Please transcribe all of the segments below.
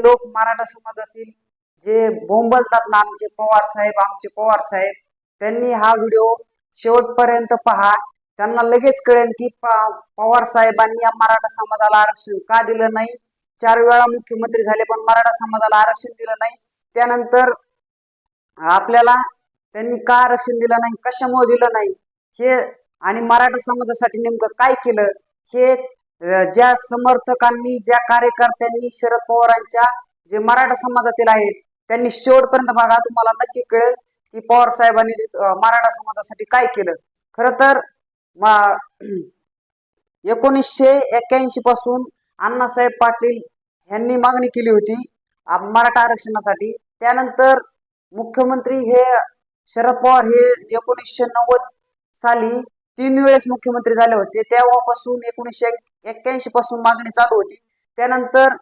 लोक मराठा समाजातील जे बोंबलतात ना आमचे पवार साहेब आमचे पवार साहेब त्यांनी हा व्हिडिओ शेवटपर्यंत पहा. त्यांना लगेच कळेल की प- पवार साहेबांनी या मराठा समाजाला आरक्षण का दिलं नाही? चार वेळा मुख्यमंत्री झाले पण मराठा समाजाला आरक्षण दिलं नाही. त्यानंतर आपल्याला त्यांनी का आरक्षण दिलं नाही? कशामुळे दिलं नाही? हे आणि मराठा समाजासाठी नेमकं काय केलं? हे ज्या समर्थकांनी ज्या कार्यकर्त्यांनी शरद पवारांच्या जे मराठा समाजातील आहेत त्यांनी शेवटपर्यंत बघा तुम्हाला नक्की कळेल की पवार साहेबांनी मराठा समाजासाठी काय केलं. खर तर एकोणीसशे एक्क्याऐंशी पासून अण्णासाहेब पाटील यांनी मागणी केली होती मराठा आरक्षणासाठी. त्यानंतर मुख्यमंत्री हे शरद पवार हे एकोणीसशे नव्वद साली तीन वेळेस मुख्यमंत्री झाले होते. तेव्हापासून एकोणीसशे एक्क्याऐंशी पासून मागणी चालू होती. त्यानंतर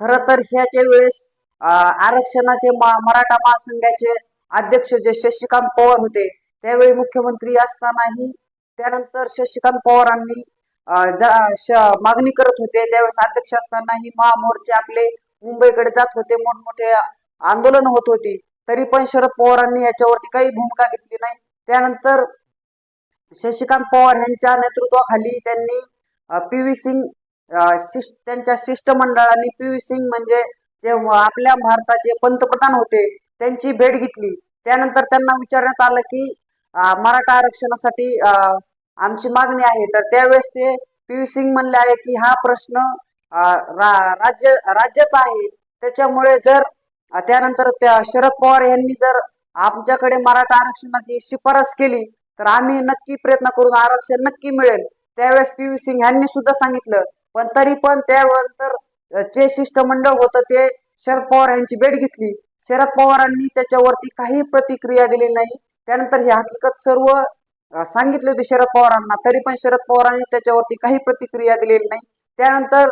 खर तर ह्याच्या वेळेस आरक्षणाचे मराठा महासंघाचे अध्यक्ष जे शशिकांत पवार होते त्यावेळी मुख्यमंत्री असतानाही त्यानंतर शशिकांत पवारांनी जा- श- मागणी करत होते. त्यावेळेस अध्यक्ष असतानाही महामोर्चे आपले मुंबईकडे जात होते. मोठमोठे आंदोलन होत होती. तरी पण शरद पवारांनी याच्यावरती काही भूमिका घेतली नाही. त्यानंतर शशिकांत पवार यांच्या नेतृत्वाखाली त्यांनी पी व्ही सिंग शिष्ट त्यांच्या शिष्टमंडळाने पी व्ही सिंग म्हणजे जे आपल्या भारताचे पंतप्रधान होते त्यांची भेट घेतली. त्यानंतर त्यांना विचारण्यात आलं की मराठा आरक्षणासाठी आमची मागणी आहे. तर त्यावेळेस ते पी व्ही सिंग म्हणले आहे की हा प्रश्न रा- राज्य राज्याचा आहे. त्याच्यामुळे जर त्यानंतर त्या शरद पवार यांनी जर आमच्याकडे मराठा आरक्षणाची शिफारस केली तर आम्ही नक्की प्रयत्न करून आरक्षण नक्की मिळेल. त्यावेळेस पी व्ही सिंग यांनी सुद्धा सांगितलं. पण तरी पण त्यानंतर जे शिष्टमंडळ होतं ते शरद पवार यांची भेट घेतली. शरद पवारांनी त्याच्यावरती काही प्रतिक्रिया दिली नाही. त्यानंतर ही हकीकत सर्व सांगितली होती शरद पवारांना. तरी पण शरद पवारांनी त्याच्यावरती काही प्रतिक्रिया दिलेली नाही. त्यानंतर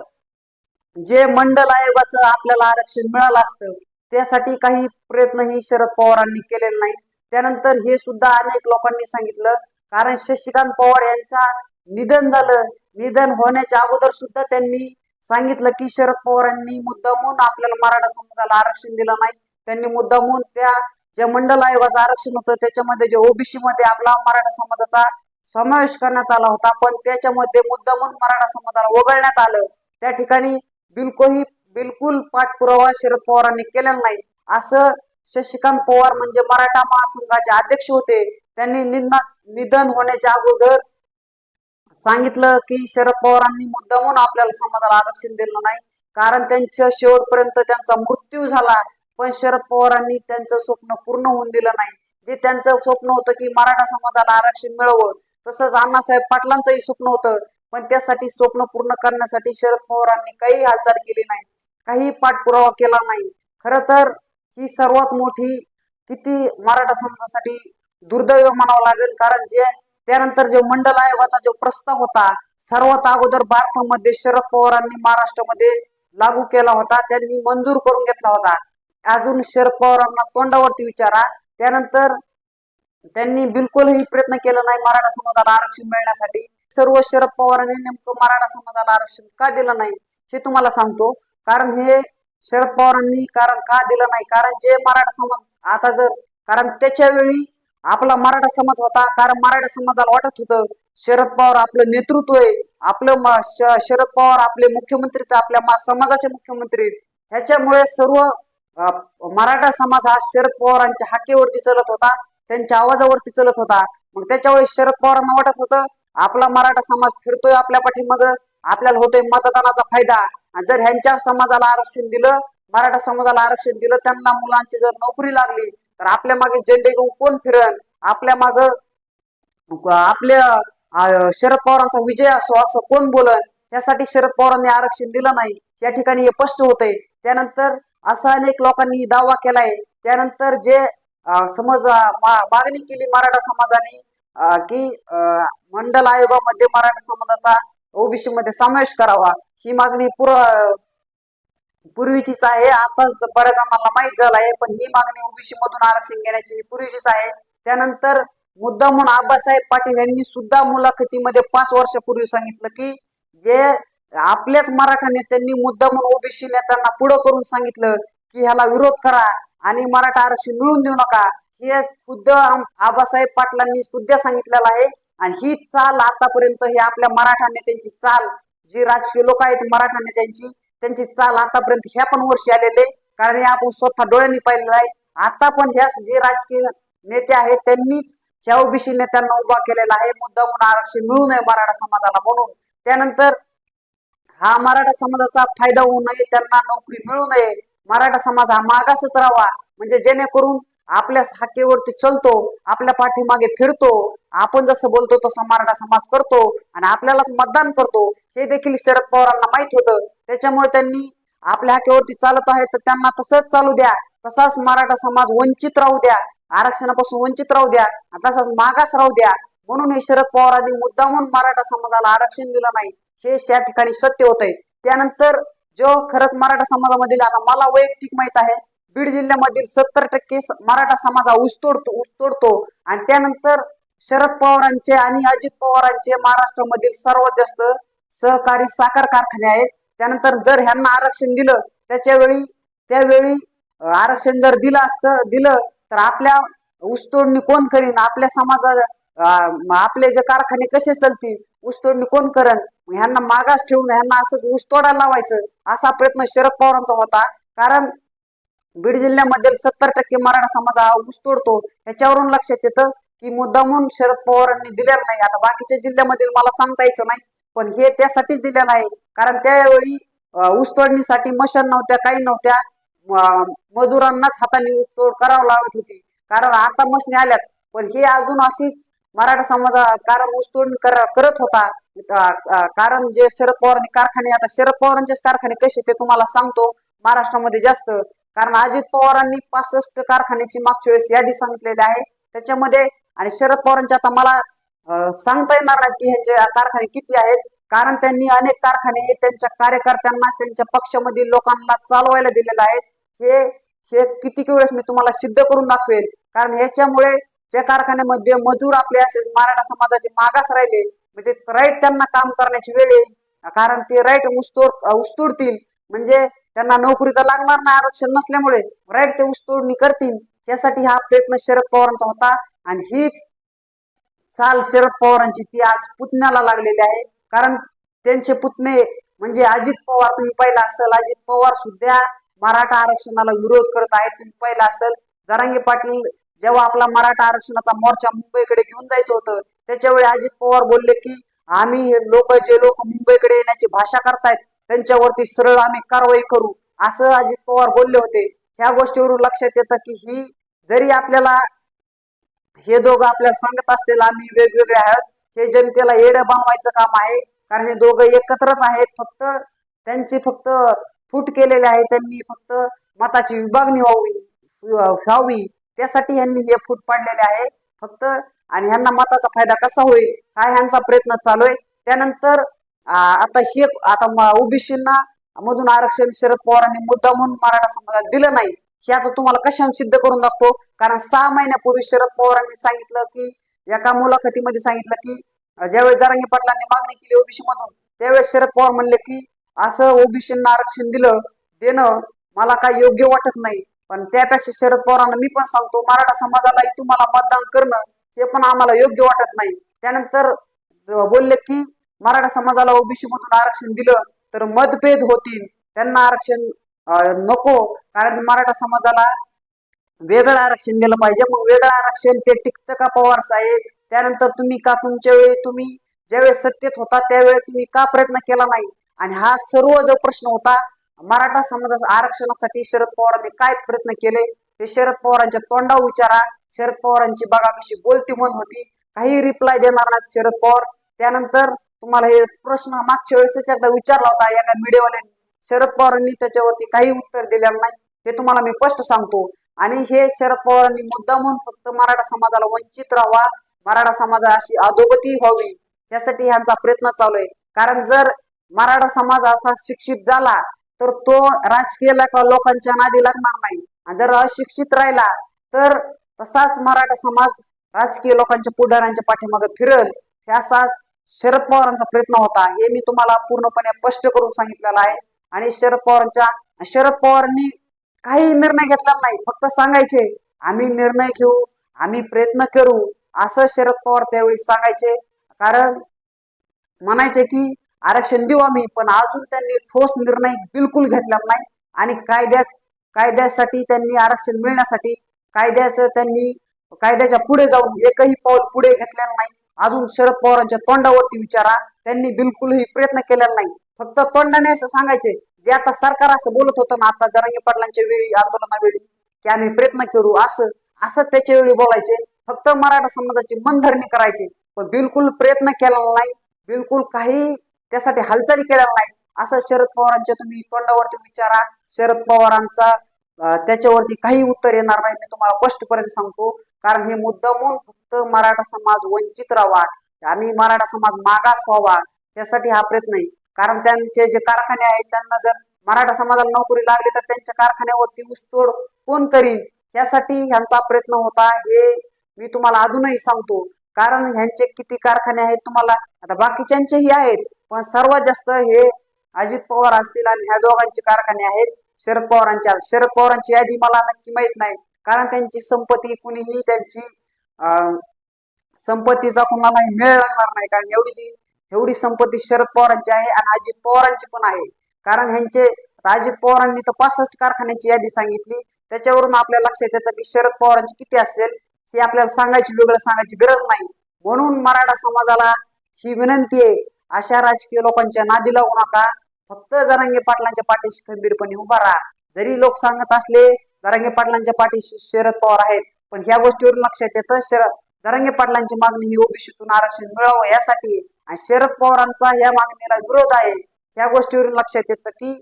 जे मंडल आयोगाचं आपल्याला आरक्षण मिळालं असतं त्यासाठी काही प्रयत्नही शरद पवारांनी केलेले नाही त्यानंतर हे सुद्धा अनेक लोकांनी सांगितलं. कारण शशिकांत पवार यांचा निधन झालं. निधन होण्याच्या अगोदर सुद्धा त्यांनी सांगितलं की शरद पवारांनी मुद्दामून आपल्याला मराठा समाजाला आरक्षण दिलं नाही. त्यांनी मुद्दामून त्या जे मंडल आयोगाचं आरक्षण होतं त्याच्यामध्ये जे ओबीसी मध्ये आपला मराठा समाजाचा समावेश करण्यात आला होता. पण त्याच्यामध्ये मुद्दामून मराठा समाजाला वगळण्यात आलं. त्या ठिकाणी बिलकुलही बिलकुल पाठपुरावा शरद पवारांनी केलेला नाही. असं शशिकांत पवार म्हणजे मराठा महासंघाचे अध्यक्ष होते. त्यांनी निधन होण्याच्या अगोदर सांगितलं की शरद पवारांनी मुद्दामून आपल्याला समाजाला आरक्षण दिलं नाही. कारण त्यांच्या शेवटपर्यंत त्यांचा मृत्यू झाला पण शरद पवारांनी त्यांचं स्वप्न पूर्ण होऊन दिलं नाही. जे त्यांचं स्वप्न होतं की मराठा समाजाला आरक्षण मिळवं तसंच अण्णासाहेब पाटलांचंही स्वप्न होतं. पण त्यासाठी स्वप्न पूर्ण करण्यासाठी शरद पवारांनी काही हालचाल केली नाही. काही पाठपुरावा केला नाही. खर तर ही सर्वात मोठी किती मराठा समाजासाठी दुर्दैव म्हणावं लागेल. कारण जे त्यानंतर जो मंडल आयोगाचा जो प्रस्ताव होता सर्वात अगोदर भारतामध्ये शरद पवारांनी महाराष्ट्रामध्ये लागू केला होता. त्यांनी मंजूर करून घेतला होता. अजून शरद पवारांना तोंडावरती विचारा. त्यानंतर त्यांनी बिलकुलही प्रयत्न केला नाही मराठा समाजाला आरक्षण मिळण्यासाठी. सर्व शरद पवारांनी नेमकं मराठा समाजाला आरक्षण का दिलं नाही हे तुम्हाला सांगतो. कारण हे शरद पवारांनी कारण का दिलं नाही? कारण जे मराठा समाज आता जर कारण त्याच्या वेळी आपला मराठा समाज होता कारण मराठा समाजाला वाटत होतं शरद पवार आपलं नेतृत्व आहे. आपलं श- शरद पवार आपले मुख्यमंत्री तर आपल्या मा- समाजाचे मुख्यमंत्री आहेत. ह्याच्यामुळे सर्व मराठा समाज हा शरद पवारांच्या हाकेवरती चलत होता त्यांच्या आवाजावरती चलत होता. मग त्याच्यावेळी शरद पवारांना वाटत होतं आपला मराठा समाज फिरतोय आपल्या पाठीमागं आपल्याला होतोय मतदानाचा फायदा. जर ह्यांच्या समाजाला आरक्षण दिलं मराठा समाजाला आरक्षण दिलं त्यांना मुलांची जर नोकरी लागली तर आपल्या मागे झेंडे घेऊन कोण फिरण आपल्या माग आपल्या शरद पवारांचा विजय असो असं कोण बोलन? त्यासाठी शरद पवारांनी आरक्षण दिलं नाही. या ठिकाणी हे स्पष्ट होतंय. त्यानंतर असा अनेक लोकांनी दावा केलाय. त्यानंतर जे समज मागणी केली मराठा समाजाने की मंडल आयोगामध्ये मराठा समाजाचा ओबीसी मध्ये समावेश करावा. ही मागणी पुर पूर्वीचीच आहे. आता बऱ्याच आम्हाला माहीत झालं आहे पण ही मागणी ओबीसी मधून आरक्षण घेण्याची ही पूर्वीचीच आहे. त्यानंतर मुद्दा म्हणून आबासाहेब पाटील यांनी सुद्धा मुलाखतीमध्ये पाच वर्षापूर्वी सांगितलं की जे आपल्याच मराठा नेत्यांनी मुद्दा म्हणून ओबीसी नेत्यांना पुढं करून सांगितलं की ह्याला विरोध करा आणि मराठा आरक्षण मिळून देऊ नका. हे खुद्द आबासाहेब पाटलांनी सुद्धा सांगितलेलं आहे. आणि ही चाल आतापर्यंत हे आपल्या मराठा नेत्यांची चाल जी राजकीय लोक आहेत मराठा नेत्यांची त्यांची चाल आतापर्यंत ह्या पण वर्षी आलेले कारण हे आपण स्वतः डोळ्यांनी पाहिलेलं आहे. आता पण ह्या जे राजकीय नेते आहेत त्यांनीच ह्या ओबीसी नेत्यांना उभा केलेला आहे. मुद्दा म्हणून आरक्षण मिळू नये मराठा समाजाला म्हणून. त्यानंतर हा मराठा समाजाचा फायदा होऊ नये त्यांना नोकरी मिळू नये. मराठा समाज हा मागासच राहावा. म्हणजे जेणेकरून आपल्या हाकेवरती चलतो आपल्या पाठीमागे फिरतो आपण जसं बोलतो तसा मराठा समाज करतो आणि आपल्यालाच मतदान करतो हे देखील शरद पवारांना माहीत होतं. त्याच्यामुळे त्यांनी आपल्या हाकेवरती चालत आहे तर त्यांना तसंच चालू द्या. तसाच मराठा समाज वंचित राहू द्या. आरक्षणापासून वंचित राहू द्या. तसाच मागास राहू द्या. म्हणून हे शरद पवारांनी मुद्दामून मराठा समाजाला आरक्षण दिलं नाही. हे त्या ठिकाणी सत्य होत आहे त्यानंतर जो खरंच मराठा समाजामधील आता मला वैयक्तिक माहीत आहे बीड जिल्ह्यामधील सत्तर टक्के स- मराठा समाज हा ऊसतोडतो ऊसतोडतो. आणि त्यानंतर शरद पवारांचे आणि अजित पवारांचे महाराष्ट्रामधील सर्वात जास्त सहकारी साखर कारखाने आहेत. त्यानंतर जर ह्यांना आरक्षण दिलं त्याच्या वेळी त्यावेळी आरक्षण जर दिलं असतं दिलं तर आपल्या ऊसतोडणी कोण करीन? आपल्या समाजा आपले जे कारखाने कसे चालतील? ऊसतोडणी कोण करण? ह्यांना मागास ठेवून ह्यांना असंच ऊस लावायचं असा प्रयत्न शरद पवारांचा होता. कारण बीड जिल्ह्यामध्ये सत्तर टक्के मराठा समाज हा ऊस तोडतो. ह्याच्यावरून लक्षात येतं की मुद्दामून शरद पवारांनी दिलेलं नाही. आता बाकीच्या जिल्ह्यामधील मला सांगता यायचं नाही पण हे त्यासाठीच दिलेलं आहे. कारण त्यावेळी ऊस तोडणीसाठी मशान नव्हत्या काही नव्हत्या. मजुरांनाच हाताने ऊस तोड करावं लागत होती. कारण आता मशनी आल्यात. पण हे अजून अशीच मराठा समाजा कारण ऊसतोड कर- करत होता. कारण जे शरद पवारांनी कारखाने आता शरद पवारांचेच कारखाने कसे ते तुम्हाला सांगतो. महाराष्ट्रामध्ये जास्त. कारण अजित पवारांनी पासष्ट कारखान्याची मागच्या वेळेस यादी सांगितलेली आहे. त्याच्यामध्ये आणि शरद पवारांचे आता मला सांगता येणार नाही की ह्याचे कारखाने किती आहेत. कारण त्यांनी अनेक कारखाने हे त्यांच्या कार्यकर्त्यांना त्यांच्या पक्षामधील लोकांना चालवायला दिलेले आहेत हे हे किती वेळेस मी तुम्हाला सिद्ध करून दाखवेल कारण ह्याच्यामुळे ज्या कारखान्यामध्ये मजूर आपले असे मराठा समाजाचे मागास राहिले म्हणजे राईट त्यांना काम करण्याची वेळ येईल. कारण ते राईट उस्तोड ऊसतोडतील म्हणजे त्यांना नोकरी तर लागणार नाही आरक्षण नसल्यामुळे राईट ते ऊसतोडणी करतील. यासाठी हा प्रयत्न शरद पवारांचा होता आणि हीच चाल शरद पवारांची ती आज पुतण्याला लागलेली आहे. कारण त्यांचे पुतणे म्हणजे अजित पवार तुम्ही पाहिला असेल अजित पवार सुद्धा मराठा आरक्षणाला विरोध करत आहेत. तुम्ही पाहिला असेल जरांगे पाटील जेव्हा आपला मराठा आरक्षणाचा मोर्चा मुंबईकडे घेऊन जायचं होतं त्याच्यावेळी अजित पवार बोलले की आम्ही लोक जे लोक मुंबईकडे येण्याची भाषा करतायत त्यांच्यावरती सरळ आम्ही कारवाई करू. असं अजित पवार बोलले होते. ह्या गोष्टीवरून लक्षात येतं की ही जरी आपल्याला हे दोघं आपल्याला सांगत असतील आम्ही वेगवेगळे आहोत हे जनतेला येडं बनवायचं काम आहे. कारण हे दोघं एकत्रच आहेत. फक्त त्यांची फक्त फूट केलेले आहे. त्यांनी फक्त मताची विभागणी व्हावी व्हावी. त्यासाठी यांनी हे फूट पाडलेले आहे. फक्त आणि ह्यांना मताचा फायदा कसा होईल हा ह्यांचा प्रयत्न चालू आहे. त्यानंतर आता हे आता ओबीसींना मधून आरक्षण शरद पवारांनी मुद्दा म्हणून मराठा समाजाला दिलं नाही हे आता तुम्हाला कशाने सिद्ध करून दाखवतो कारण सहा महिन्यापूर्वी शरद पवारांनी सांगितलं की एका मुलाखतीमध्ये सांगितलं की ज्यावेळेस जारंगी पाटलांनी मागणी केली ओबीसी मधून त्यावेळेस शरद पवार म्हणले की असं ओबीसींना आरक्षण दिलं देणं मला काही योग्य वाटत नाही. पण त्यापेक्षा शरद पवारांना मी पण सांगतो मराठा समाजालाही तुम्हाला मतदान करणं हे पण आम्हाला योग्य वाटत नाही. त्यानंतर बोलले की मराठा समाजाला ओबीसी मधून आरक्षण दिलं तर मतभेद होतील. त्यांना आरक्षण नको. कारण मराठा समाजाला वेगळं आरक्षण दिलं पाहिजे. मग वेगळं आरक्षण ते टिकतं का पवार साहेब? त्यानंतर तुम्ही का तुमच्या वेळी तुम्ही ज्यावेळेस सत्तेत होता त्यावेळी तुम्ही का प्रयत्न केला नाही? आणि हा सर्व जो प्रश्न होता मराठा समाजाच्या आरक्षणासाठी शरद पवारांनी काय प्रयत्न केले? हे शरद पवारांच्या तोंडावर विचारा. शरद पवारांची बघा कशी बोलती मन होती. काही रिप्लाय देणार नाहीत शरद पवार. त्यानंतर तुम्हाला हे प्रश्न मागच्या वेळेसच एकदा विचारला होता एका मीडियावाल्यांनी. शरद पवारांनी त्याच्यावरती काही उत्तर दिलेलं नाही. हे तुम्हाला मी स्पष्ट सांगतो. आणि हे शरद पवारांनी मुद्दा म्हणून फक्त मराठा समाजाला वंचित राहावा मराठा समाजा अशी अधोगती व्हावी यासाठी ह्यांचा प्रयत्न चालू आहे. कारण जर मराठा समाज असा शिक्षित झाला तर तो राजकीय लोकांच्या नादी लागणार नाही. आणि जर अशिक्षित राहिला तर तसाच मराठा समाज राजकीय लोकांच्या पुढाऱ्यांच्या पाठीमागे फिरल. हे असाच शरद पवारांचा प्रयत्न होता. हे मी तुम्हाला पूर्णपणे स्पष्ट करून सांगितलेलं आहे. आणि शरद पवारांच्या शरद पवारांनी काही निर्णय घेतला नाही. फक्त सांगायचे आम्ही निर्णय घेऊ आम्ही प्रयत्न करू असं शरद पवार त्यावेळी सांगायचे. कारण म्हणायचे की आरक्षण देऊ आम्ही पण अजून त्यांनी ठोस निर्णय बिलकुल घेतला नाही आणि कायद्या कायद्यासाठी त्यांनी आरक्षण मिळण्यासाठी कायद्याचं त्यांनी कायद्याच्या पुढे जाऊन एकही पाऊल पुढे घेतलेलं नाही. अजून शरद पवारांच्या तोंडावरती विचारा. त्यांनी बिलकुलही प्रयत्न केलेला नाही. फक्त तोंडाने असं सांगायचे जे आता सरकार असं बोलत होतं ना आता जरांगी पाटलांच्या वेळी आंदोलनावेळी की आम्ही प्रयत्न करू असं असं त्याच्या वेळी बोलायचे. फक्त मराठा समाजाची मनधरणी करायची. पण बिलकुल प्रयत्न केलेला नाही. बिलकुल काही त्यासाठी हालचाली केलेला नाही असं शरद पवारांच्या तुम्ही तोंडावरती विचारा. शरद पवारांचा त्याच्यावरती काही उत्तर येणार नाही. मी तुम्हाला स्पष्टपर्यंत सांगतो. कारण हे मुद्दामून फक्त मराठा समाज वंचित राहावा आणि मराठा समाज मागास व्हावा त्यासाठी हा प्रयत्न आहे. कारण त्यांचे जे कारखाने आहेत त्यांना जर मराठा समाजाला नोकरी लागली तर त्यांच्या कारखान्यावरती ऊसतोड कोण करीन? यासाठी ह्यांचा प्रयत्न होता. हे मी तुम्हाला अजूनही सांगतो. कारण ह्यांचे किती कारखाने आहेत तुम्हाला आता बाकीच्यांचेही आहेत पण सर्वात जास्त हे अजित पवार असतील आणि ह्या दोघांचे कारखाने आहेत. शरद पवारांच्या शरद पवारांची यादी मला नक्की माहीत नाही. कारण त्यांची संपत्ती कुणीही त्यांची अं, संपत्तीचा कुणालाही मेळ लागणार नाही. कारण एवढी एवढी संपत्ती शरद पवारांची आहे आणि अजित पवारांची पण आहे. कारण ह्यांचे अजित पवारांनी तर पासष्ट कारखान्याची यादी सांगितली. त्याच्यावरून आपल्या लक्षात येतं की शरद पवारांची किती असेल हे आपल्याला सांगायची वेगळं सांगायची गरज नाही. म्हणून मराठा समाजाला ही विनंती आहे अशा राजकीय लोकांच्या नादी लागू नका. फक्त जरांगे पाटलांच्या पाठीशी खंबीरपणे उभा राहा. जरी लोक सांगत असले जरांगे पाटलांच्या पाठीशी शरद पवार आहेत. पण ह्या गोष्टीवरून लक्षात येतं शरद जरांगे पाटलांची मागणी ही ओबीसीतून आरक्षण मिळावं यासाठी आणि शरद पवारांचा या मागणीला विरोध आहे. ह्या गोष्टीवरून लक्षात येतं की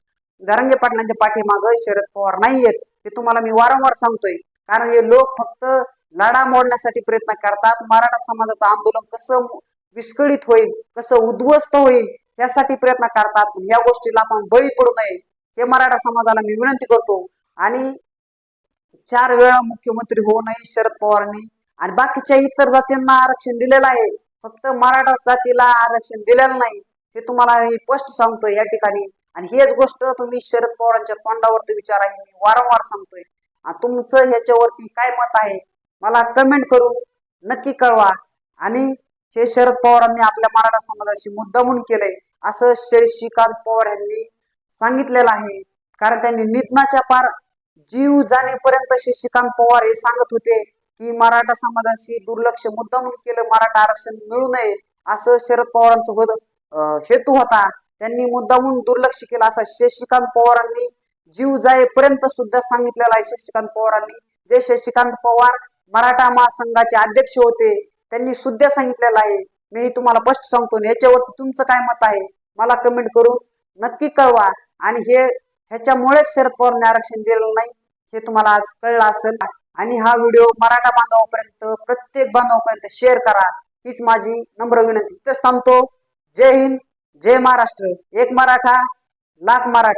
जरांगे पाटलांच्या पाठीमागं शरद पवार नाही आहेत. हे तुम्हाला मी वारंवार सांगतोय. कारण हे लोक फक्त लढा मोडण्यासाठी प्रयत्न करतात. मराठा समाजाचं आंदोलन कसं विस्कळीत होईल कसं उद्ध्वस्त होईल यासाठी प्रयत्न करतात. या गोष्टीला आपण बळी पडू नये. हे मराठा समाजाला मी विनंती करतो. आणि चार वेळा मुख्यमंत्री होऊ नये शरद पवारांनी. आणि बाकीच्या इतर जातींना आरक्षण दिलेलं आहे. फक्त मराठा जातीला आरक्षण दिलेलं नाही. हे तुम्हाला मी स्पष्ट सांगतोय या ठिकाणी. आणि हेच गोष्ट तुम्ही शरद पवारांच्या तोंडावरती विचार आहे मी वारंवार सांगतोय. आणि तुमचं ह्याच्यावरती काय मत आहे? मला कमेंट करून नक्की कळवा. आणि हे शरद पवारांनी आपल्या मराठा समाजाशी मुद्दामून केलंय असं श्री श्रीकांत पवार यांनी सांगितलेलं आहे. कारण त्यांनी निधनाच्या पार जीव जाणेपर्यंत शशिकांत पवार हे सांगत होते की मराठा समाजाशी दुर्लक्ष मुद्दामून केलं मराठा आरक्षण मिळू नये असं शरद पवारांचा हेतू होता. त्यांनी मुद्दामून दुर्लक्ष केलं असं शशिकांत पवारांनी जीव जायपर्यंत सुद्धा सांगितलेलं आहे. शशिकांत पवारांनी जे शशिकांत पवार मराठा महासंघाचे अध्यक्ष होते त्यांनी सुद्धा सांगितलेलं आहे. मी तुम्हाला स्पष्ट सांगतो याच्यावरती तुमचं काय मत आहे मला कमेंट करून नक्की कळवा. आणि हे ह्याच्यामुळेच शरद पवारांनी आरक्षण दिलेलं नाही हे तुम्हाला आज कळलं असेल. आणि हा व्हिडिओ मराठा बांधवापर्यंत प्रत्येक बांधवापर्यंत शेअर करा. हीच माझी नम्र विनंती. इथंच थांबतो. जय हिंद जय महाराष्ट्र. एक मराठा लाख मराठी.